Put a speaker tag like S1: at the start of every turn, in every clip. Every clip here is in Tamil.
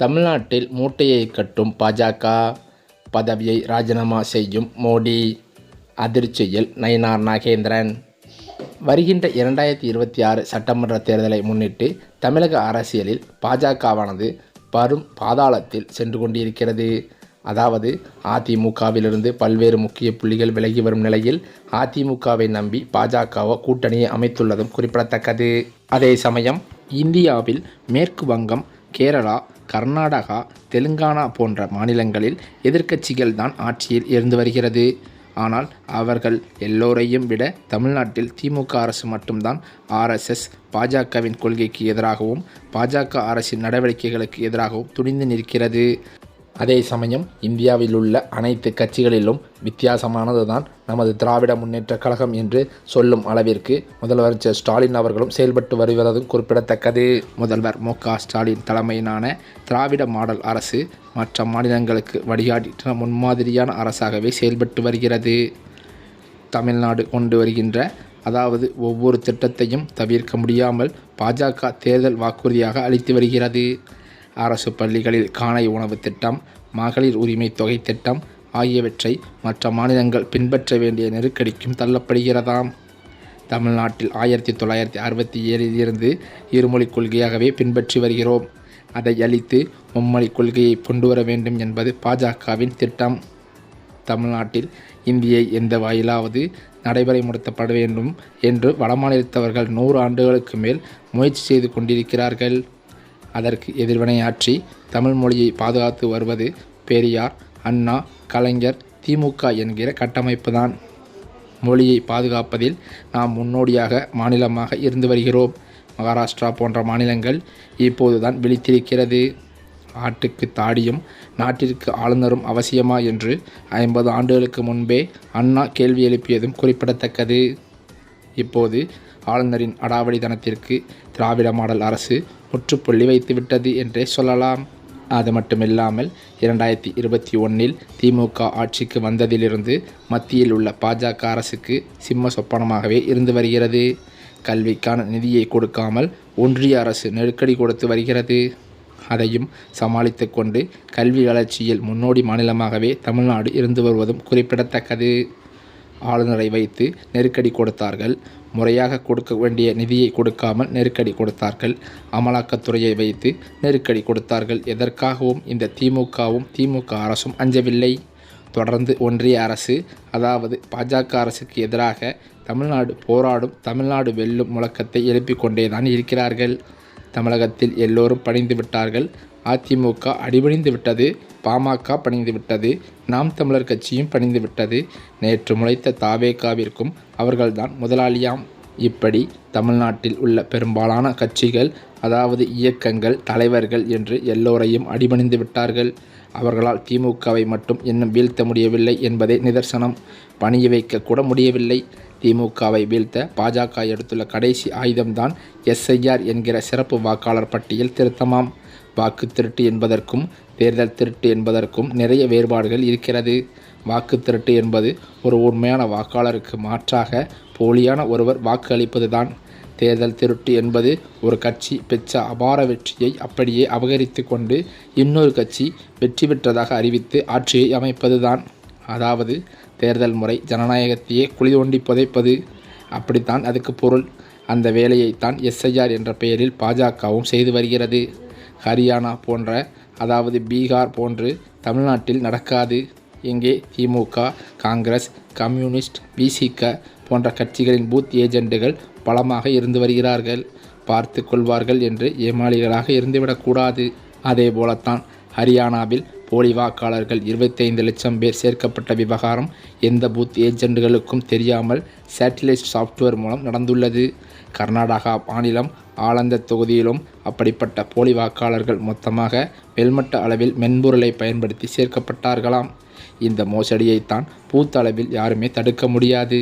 S1: தமிழ்நாட்டில் மூட்டையை கட்டும் பாஜக பதவியை ராஜினாமா செய்யும் மோடி. அதிர்ச்சியில் நயினார் நாகேந்திரன். வருகின்ற இரண்டாயிரத்தி இருபத்தி ஆறு சட்டமன்ற தேர்தலை முன்னிட்டு தமிழக அரசியலில் பாஜகவானது பரும் பாதாளத்தில் சென்று கொண்டிருக்கிறது. அதாவது அதிமுகவிலிருந்து பல்வேறு முக்கிய புள்ளிகள் விலகி வரும் நிலையில் அதிமுகவை நம்பி பாஜகவோ கூட்டணியை அமைத்துள்ளதும் குறிப்பிடத்தக்கது. அதே சமயம் இந்தியாவில் மேற்கு வங்கம் கேரளா கர்நாடகா தெலுங்கானா போன்ற மாநிலங்களில் எதிர்க்கட்சிகள் தான் ஆட்சியில் இருந்து வருகிறது. ஆனால் அவர்கள் எல்லோரையும் விட தமிழ்நாட்டில் திமுக அரசு மட்டும்தான் ஆர்எஸ்எஸ் பாஜகவின் கொள்கைக்கு எதிராகவும் பாஜக அரசின் நடவடிக்கைகளுக்கு எதிராகவும் துணிந்து நிற்கிறது. அதே சமயம் இந்தியாவில் உள்ள அனைத்து கட்சிகளிலும் வித்தியாசமானது தான் நமது திராவிட முன்னேற்ற கழகம் என்று சொல்லும் அளவிற்கு முதல்வர் ஸ்டாலின் அவர்களும் செயல்பட்டு வருவதும் குறிப்பிடத்தக்கது. முதல்வர் மு ஸ்டாலின் தலைமையிலான திராவிட மாடல் அரசு மற்ற மாநிலங்களுக்கு வழிகாட்டின முன்மாதிரியான அரசாகவே செயல்பட்டு வருகிறது. தமிழ்நாடு கொண்டு வருகின்ற அதாவது ஒவ்வொரு திட்டத்தையும் தவிர்க்க முடியாமல் பாஜக தேர்தல் வாக்குறுதியாக அளித்து வருகிறது. அரசு பள்ளிகளில் காலை உணவு திட்டம் மகளிர் உரிமை தொகை திட்டம் ஆகியவற்றை மற்ற மாநிலங்கள் பின்பற்ற வேண்டிய நெருக்கடிக்கும் தள்ளப்படுகிறதாம். தமிழ்நாட்டில் ஆயிரத்தி தொள்ளாயிரத்தி அறுபத்தி ஏழில் இருந்து இருமொழிக் கொள்கையாகவே பின்பற்றி வருகிறோம். அதை அளித்து மும்மொழிக் கொள்கையை கொண்டு வர வேண்டும் என்பது பாஜகவின் திட்டம். தமிழ்நாட்டில் இந்தியை எந்த வாயிலாவது நடைமுறைப்படுத்தப்பட வேண்டும் என்று வடமாநிலத்தவர்கள் நூறு ஆண்டுகளுக்கு மேல் முயற்சி செய்து கொண்டிருக்கிறார்கள். அதற்கு எதிர்வினையாற்றி தமிழ் மொழியை பாதுகாத்து வருவது பெரியார் அண்ணா கலைஞர் திமுக என்கிற கட்டமைப்பு தான் மொழியை பாதுகாப்பதில் நாம் முன்னோடியாக மாநிலமாக இருந்து வருகிறோம். மகாராஷ்டிரா போன்ற மாநிலங்கள் இப்போதுதான் விழித்திருக்கிறது. ஆட்டுக்கு தாடியும் நாட்டிற்கு ஆளுநரும் அவசியமா என்று ஐம்பது ஆண்டுகளுக்கு முன்பே அண்ணா கேள்வி எழுப்பியதும் குறிப்பிடத்தக்கது. இப்போது ஆளுநரின் அடாவடித்தனத்திற்கு திராவிட மாடல் அரசு முற்றுப்புள்ளி வைத்துவிட்டது என்றே சொல்லலாம். அது மட்டுமில்லாமல் இரண்டாயிரத்தி இருபத்தி ஒன்றில் திமுக ஆட்சிக்கு வந்ததிலிருந்து மத்தியில் உள்ள பாஜக அரசுக்கு சிம்ம சொப்பனமாகவே இருந்து வருகிறது. கல்விக்கான நிதியை கொடுக்காமல் ஒன்றிய அரசு நெருக்கடி கொடுத்து வருகிறது. அதையும் சமாளித்து கொண்டு கல்வி வளர்ச்சியில் முன்னோடி மாநிலமாகவே தமிழ்நாடு இருந்து வருவதும் குறிப்பிடத்தக்கது. ஆளுநரை வைத்து நெருக்கடி கொடுத்தார்கள். முறையாக கொடுக்க வேண்டிய நிதியை கொடுக்காமல் நெருக்கடி கொடுத்தார்கள். அமலாக்கத்துறையை வைத்து நெருக்கடி கொடுத்தார்கள். எதற்காகவும் இந்த திமுகவும் திமுக அரசும் அஞ்சவில்லை. தொடர்ந்து ஒன்றிய அரசு அதாவது பாஜக அரசுக்கு எதிராக தமிழ்நாடு போராடும் தமிழ்நாடு வெல்லும் முழக்கத்தை எழுப்பிக் கொண்டேதான் இருக்கிறார்கள். தமிழகத்தில் எல்லோரும் பணிந்து விட்டார்கள். அதிமுக அடிபணிந்து விட்டது பாமக பணிந்து விட்டது நாம் தமிழர் கட்சியும் பணிந்து விட்டது. நேற்று முளைத்த தாவேகாவிற்கும் அவர்கள்தான் முதலாளியாம். இப்படி தமிழ்நாட்டில் உள்ள பெரும்பாலான கட்சிகள் அதாவது இயக்கங்கள் தலைவர்கள் என்று எல்லோரையும் அடிபணிந்து விட்டார்கள். அவர்களால் திமுகவை மட்டும் இன்னும் வீழ்த்த முடியவில்லை என்பதே நிதர்சனம். பணிய வைக்க கூட முடியவில்லை. திமுகவை வீழ்த்த பாஜக எடுத்துள்ள கடைசி ஆயுதம்தான் எஸ்ஐஆர் என்கிற சிறப்பு வாக்காளர் பட்டியல் திருத்தமாம். வாக்கு திருட்டு என்பதற்கும் தேர்தல் திருட்டு என்பதற்கும் நிறைய வேறுபாடுகள் இருக்கிறது. வாக்கு திருட்டு என்பது ஒரு உண்மையான வாக்காளருக்கு மாற்றாக போலியான ஒருவர் வாக்கு அளிப்பதுதான் தேர்தல் திருட்டு என்பது ஒரு கட்சி பெற்ற அபார வெற்றியை அப்படியே அபகரித்து கொண்டு இன்னொரு கட்சி வெற்றி பெற்றதாக அறிவித்து ஆட்சியை அமைப்பதுதான். அதாவது தேர்தல் முறை ஜனநாயகத்தையே குழி தோண்டி புதைப்பது. அப்படித்தான் அதுக்கு பொருள். அந்த வேலையைத்தான் எஸ்ஐஆர் என்ற பெயரில் பாஜகவும் செய்து வருகிறது. ஹரியானா போன்ற அதாவது பீகார் போன்று தமிழ்நாட்டில் நடக்காது. இங்கே திமுக காங்கிரஸ் கம்யூனிஸ்ட் பிசிக போன்ற கட்சிகளின் பூத் ஏஜெண்டுகள் பலமாக இருந்து வருகிறார்கள். பார்த்து கொள்வார்கள் என்று ஏமாளிகளாக இருந்துவிடக்கூடாது அதே போலத்தான் ஹரியானாவில் போலி வாக்காளர்கள் இருபத்தைந்து லட்சம் பேர் சேர்க்கப்பட்ட விவகாரம் எந்த பூத் ஏஜெண்டுகளுக்கும் தெரியாமல் சேட்டிலைட் சாஃப்ட்வேர் மூலம் நடந்துள்ளது. கர்நாடகா மாநிலம் ஆலந்த தொகுதியிலும் அப்படிப்பட்ட போலி வாக்காளர்கள் மொத்தமாக மேல்மட்ட அளவில் மென்பொருளை பயன்படுத்தி சேர்க்கப்பட்டார்களாம். இந்த மோசடியைத்தான் பூத்த அளவில் யாருமே தடுக்க முடியாது.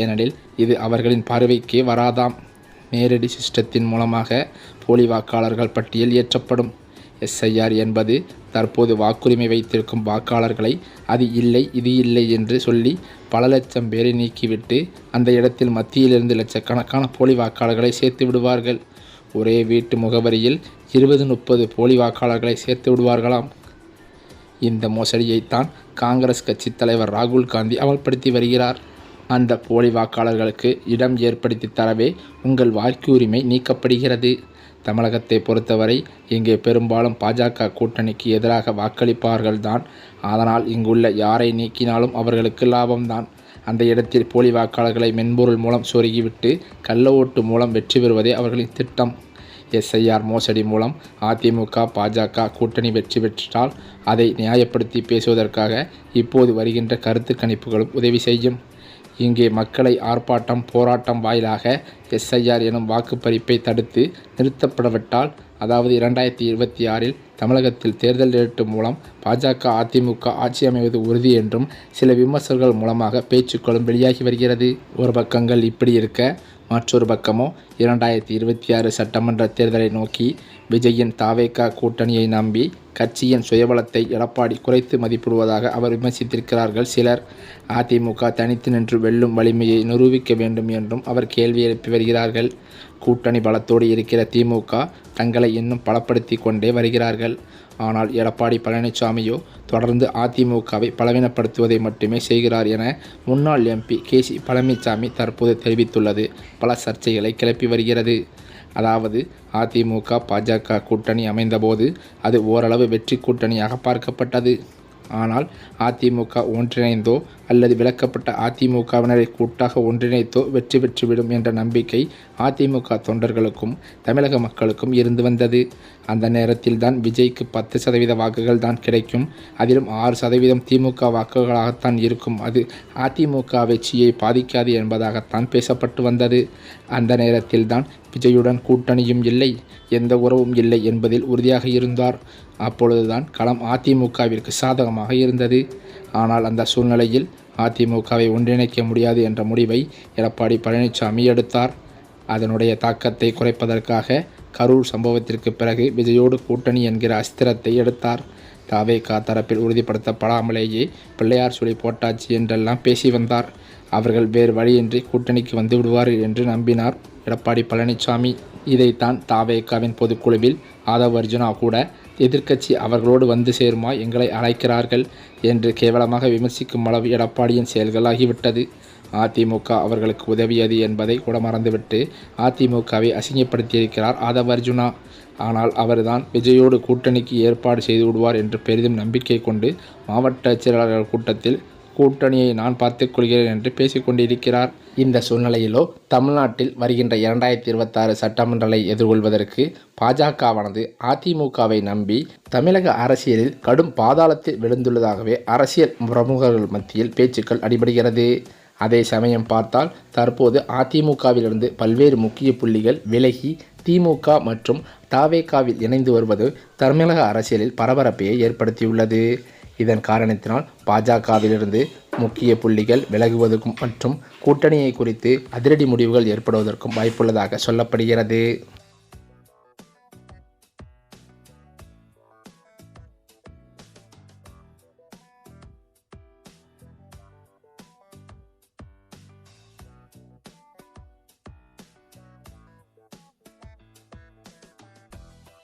S1: ஏனெனில் இது அவர்களின் பார்வைக்கே வராதாம். நேரடி சிஸ்டத்தின் மூலமாக போலி வாக்காளர்கள் பட்டியல் ஏற்றப்படும். எஸ்ஐஆர் என்பது தற்போது வாக்குரிமை வைத்திருக்கும் வாக்காளர்களை அது இல்லை இது இல்லை என்று சொல்லி பல லட்சம் பேரை நீக்கிவிட்டு அந்த இடத்தில் மத்தியிலிருந்து லட்சக்கணக்கான போலி வாக்காளர்களை சேர்த்து விடுவார்கள். ஒரே வீட்டு முகவரியில் இருபது முப்பது போலி வாக்காளர்களை சேர்த்து விடுவார்களாம். இந்த மோசடியைத்தான் காங்கிரஸ் கட்சி தலைவர் ராகுல் காந்தி அமல்படுத்தி வருகிறார். அந்த போலி வாக்காளர்களுக்கு இடம் ஏற்படுத்தி தரவே உங்கள் வாக்கு உரிமை நீக்கப்படுகிறது. தமிழகத்தை பொறுத்தவரை இங்கே பெரும்பாலும் பாஜக கூட்டணிக்கு எதிராக வாக்களிப்பார்கள்தான். அதனால் இங்குள்ள யாரை நீக்கினாலும் அவர்களுக்கு லாபம்தான். அந்த இடத்தில் போலி வாக்காளர்களை மென்பொருள் மூலம் சொருகிவிட்டு கள்ள ஓட்டு மூலம் வெற்றி பெறுவதே அவர்களின் திட்டம். எஸ்ஐஆர் மோசடி மூலம் அதிமுக பாஜக கூட்டணி வெற்றி பெற்றால் அதை நியாயப்படுத்தி பேசுவதற்காக இப்போது வருகின்ற கருத்து கணிப்புகளும் உதவி செய்யும். இங்கே மக்களை ஆர்ப்பாட்டம் போராட்டம் வாயிலாக எஸ்ஐஆர் எனும் வாக்குப்பறிப்பை தடுத்து நிறுத்தப்படவிட்டால் அதாவது இரண்டாயிரத்தி இருபத்தி ஆறில் தமிழகத்தில் தேர்தல் நேரிட்டு மூலம் பாஜக அதிமுக ஆட்சி அமைவது உறுதி என்றும் சில விமர்சகர்கள் மூலமாக பேச்சுக்களும் வெளியாகி வருகிறது. ஒரு பக்கங்கள் இப்படி இருக்க மற்றொரு பக்கமோ இரண்டாயிரத்தி இருபத்தி ஆறு சட்டமன்ற தேர்தலை நோக்கி விஜயின் தாவேகா கூட்டணியை நம்பி கட்சியின் சுயபலத்தை எடப்பாடி குறைத்து மதிப்பிடுவதாக அவர் விமர்சித்திருக்கிறார்கள். சிலர் அதிமுக தனித்து நின்று வெல்லும் வலிமையை நிரூபிக்க வேண்டும் என்றும் அவர் கேள்வி எழுப்பி வருகிறார்கள். கூட்டணி பலத்தோடு இருக்கிற திமுக தங்களை இன்னும் பலப்படுத்தி கொண்டே வருகிறார்கள். ஆனால் எடப்பாடி பழனிசாமியோ தொடர்ந்து அதிமுகவை பலவீனப்படுத்துவதை மட்டுமே செய்கிறார் என முன்னாள் எம்பி கே சி பழனிசாமி தற்போது தெரிவித்துள்ளது. பல சர்ச்சைகளை கிளப்பி வருகிறது. அதாவது அதிமுக பாஜக கூட்டணி அமைந்தபோது அது ஓரளவு வெற்றி கூட்டணியாக பார்க்கப்பட்டது. ஆனால் அதிமுக ஒன்றிணைந்தோ அல்லது விலக்கப்பட்ட அதிமுகவினரை கூட்டாக ஒன்றிணைத்தோ வெற்றி பெற்றுவிடும் என்ற நம்பிக்கை அதிமுக தொண்டர்களுக்கும் தமிழக மக்களுக்கும் இருந்து வந்தது. அந்த நேரத்தில் தான் விஜய்க்கு பத்து சதவீத வாக்குகள் தான் கிடைக்கும். அதிலும் ஆறு சதவீதம் திமுக வாக்குகளாகத்தான் இருக்கும். அது அதிமுக வெற்றியை பாதிக்காது என்பதாகத்தான் பேசப்பட்டு வந்தது. அந்த நேரத்தில் தான் விஜயுடன் கூட்டணியும் இல்லை எந்த உறவும் இல்லை என்பதில் உறுதியாக இருந்தார். அப்பொழுதுதான் களம் அதிமுகவிற்கு சாதகமாக இருந்தது. ஆனால் அந்த சூழ்நிலையில் அதிமுகவை ஒன்றிணைக்க முடியாது என்ற முடிவை எடப்பாடி பழனிசாமி எடுத்தார். அதனுடைய தாக்கத்தை குறைப்பதற்காக கரூர் சம்பவத்திற்கு பிறகு விஜயோடு கூட்டணி என்கிற அஸ்திரத்தை எடுத்தார். தாவேகா தரப்பில் உறுதிப்படுத்தப்படாமலேயே பிள்ளையார் சுழி போட்டாச்சு என்றெல்லாம் பேசி வந்தார். அவர்கள் வேறு வழியின்றி கூட்டணிக்கு வந்து விடுவார்கள் என்று நம்பினார் எடப்பாடி பழனிசாமி. இதைத்தான் தாவேகாவின் பொதுக்குழுவில் ஆதவ் அர்ஜுனா கூட எதிர்க்கட்சி அவர்களோடு வந்து சேருமா? எங்களை அழைக்கிறார்கள் என்று கேவலமாக விமர்சிக்கும் அளவு எடப்பாடியின் செயல்களாகிவிட்டது. அதிமுக அவர்களுக்கு உதவியது என்பதை கூட மறந்துவிட்டு அதிமுகவை அசிங்கப்படுத்தியிருக்கிறார் ஆதவ் அர்ஜுனா ஆனால் அவர்தான் விஜயோடு கூட்டணிக்கு ஏற்பாடு செய்து விடுவார் என்று பெரிதும் நம்பிக்கை கொண்டு மாவட்ட செயலாளர்கள் கூட்டத்தில் கூட்டணியை நான் பார்த்துக் கொள்கிறேன் என்று பேசிக்கொண்டிருக்கிறார். இந்த சூழ்நிலையிலோ தமிழ்நாட்டில் வருகின்ற இரண்டாயிரத்தி இருபத்தாறு சட்டமன்றங்களை எதிர்கொள்வதற்கு பாஜகவானது அதிமுகவை நம்பி தமிழக அரசியலில் கடும் பாதாளத்தில் விழுந்துள்ளதாகவே அரசியல் பிரமுகர்கள் மத்தியில் பேச்சுக்கள் அடிபடுகிறது. அதே சமயம் பார்த்தால் தற்போது அதிமுகவிலிருந்து பல்வேறு முக்கிய புள்ளிகள் விலகி திமுக மற்றும் தாவேகாவில் இணைந்து வருவது தமிழக அரசியலில் பரபரப்பையை ஏற்படுத்தியுள்ளது. இதன் காரணத்தினால் பாஜகவிலிருந்து முக்கிய புள்ளிகள் விலகுவதற்கும் மற்றும் கூட்டணியை குறித்து அதிரடி முடிவுகள் ஏற்படுவதற்கும் வாய்ப்புள்ளதாக சொல்லப்படுகிறது.